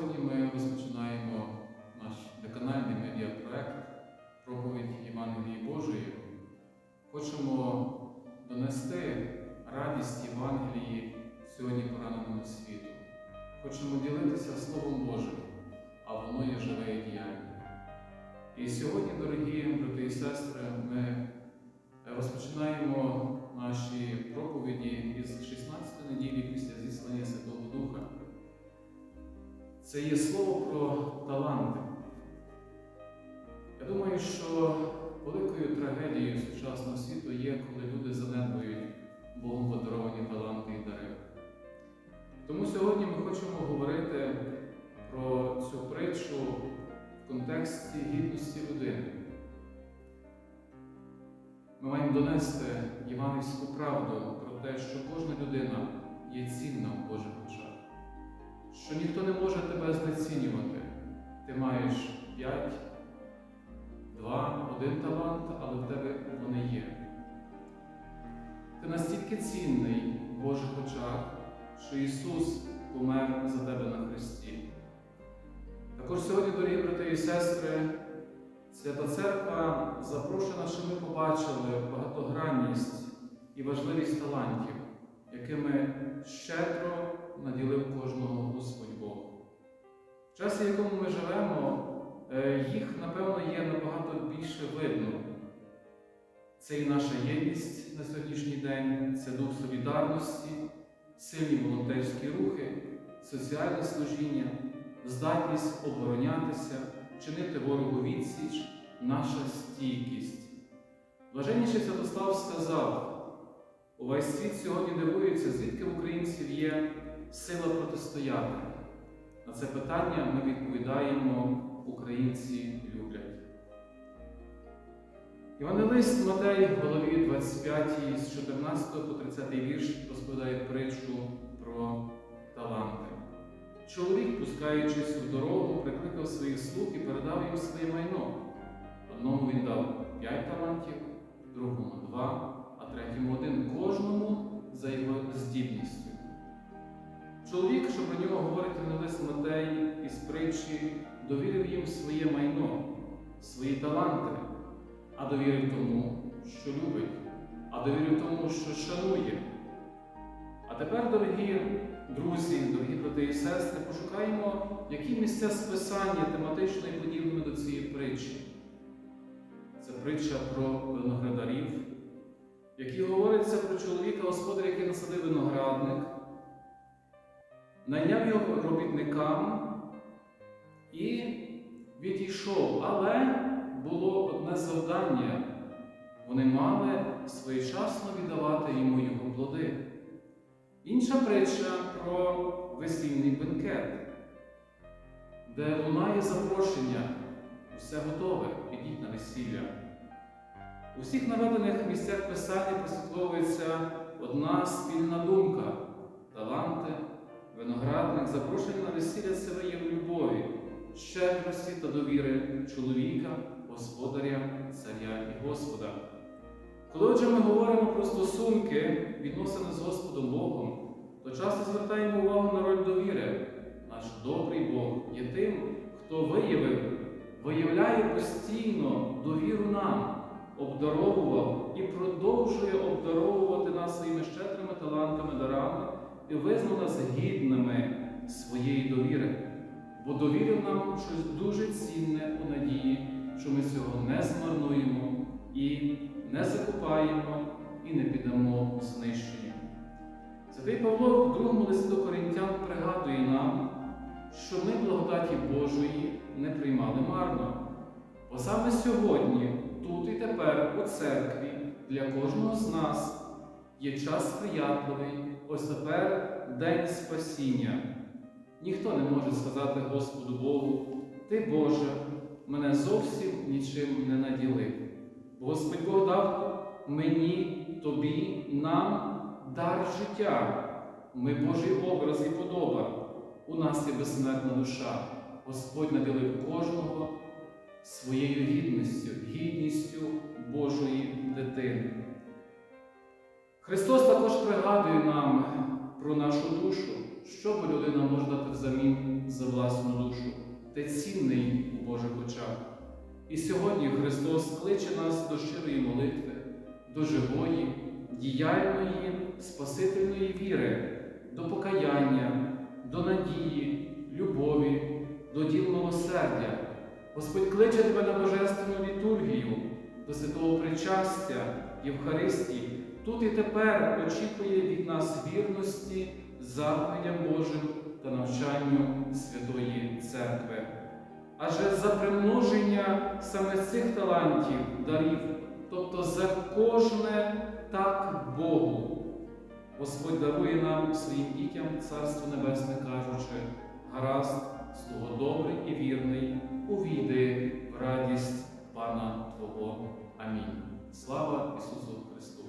сьогодні ми розпочинаємо наш деканальний медіапроект проповідь Євангелії Божої. Хочемо донести радість Євангелії сьогодні пораненому світу. Хочемо ділитися Словом Божим, а воно є живе і діяльне. І сьогодні, дорогі брати і сестри, ми розпочинаємо наші проповіді із 16 неділі після зіслання Святого Духа. Це є слово про таланти. Я думаю, що великою трагедією сучасного світу є, коли люди занедбують Богом подаровані таланти і дари. Тому сьогодні ми хочемо говорити про цю притчу в контексті гідності людини. Ми маємо донести євангельську правду про те, що кожна людина є цінна в Божих очах, що ніхто не може тебе знецінювати. Ти маєш п'ять, два, один талант, але в тебе вони є. Ти настільки цінний в Божих очах, що Ісус помер за тебе на Христі. Також сьогодні, дорогі брати і сестри, Свята Церква запрошена, щоб ми побачили багатогранність і важливість талантів, якими щедро наділив кожного Господь Бог. В часі, в якому ми живемо, е, їх, напевно, є набагато більше видно. Це і наша єдність на сьогоднішній день, це дух солідарності, сильні волонтерські рухи, соціальне служіння, здатність оборонятися, чинити ворогу відсіч, наша стійкість. Блаженніший Святослав сказав, увесь світ сьогодні дивується, звідки в українців є сила протистояти. На це питання ми відповідаємо, українці люблять. Івангелист Матей в голові 25 з 14 по 30 вірш розповідає притчу про таланти. Чоловік, пускаючись в дорогу, прикликав своїх слуг і передав їм своє майно. Одному він дав п'ять талантів, другому два, а третьому один кожному за його здібністю. Чоловік, що про нього говорить Івангелист Матей із притчі, довірив їм своє майно, свої таланти, а довірив тому, що любить, а довірив тому, що шанує. А тепер, дорогі друзі, дорогі брати і сестри, пошукаємо, які місця списання тематично і подібними до цієї притчі. Це притча про виноградарів, в якій говориться про чоловіка господаря, який насадив виноградник, найняв його робітникам і відійшов. Але було одне завдання. Вони мали своєчасно віддавати йому його плоди. Інша притча про весільний бенкет, де лунає запрошення, усе готове, ідіть на весілля. У всіх наведених місцях писання прослідковується одна спільна думка таланти, виноградник, запрошення на весілля вияв любові, щедрості та довіри чоловіка, господаря, царя і Господа. Коли отже ми говоримо про стосунки, відносини з Господом Богом, то часто звертаємо увагу на роль довіри. Наш добрий Бог є тим, хто виявив, виявляє постійно довіру нам, обдаровував і продовжує обдаровувати нас своїми щедрими талантами, дарами і визнав нас гідними своєї довіри, бо довірив нам щось дуже цінне у надії, що ми цього не змарнуємо і не закопаємо і не піддамо знищенню. Святий Павло в другому листі до Коринтян пригадує нам, що ми благодаті Божої не приймали марно. Бо саме сьогодні, тут і тепер, у церкві, для кожного з нас є час сприятливий, ось тепер день спасіння. Ніхто не може сказати Господу Богу, Ти, Боже, мене зовсім нічим не наділив. Господь Бог дав мені, тобі, нам дар життя. Ми Божий образ і подоба. У нас є безсмертна душа. Господь наділив кожного своєю гідністю, гідністю Божої дитини. Христос також пригадує нам про нашу душу, що би людина може дати взамін за власну душу. Ти цінний у Божих очах. І сьогодні Христос кличе нас до щирої молитви, до живої, діяльної, спасительної віри, до покаяння, до надії, любові, до діл милосердя. Господь кличе тебе на божественну літургію, до святого причастя, Євхаристії. Тут і тепер очікує від нас вірності, заповідям Божим та навчанню Святої Церкви. Адже за примноження саме цих талантів, дарів, тобто за кожне так Богу, Господь дарує нам своїм дітям Царство Небесне, кажучи, гаразд, слуго добрий і вірний, увійди в радість Пана Твого. Амінь. Слава Ісусу Христу!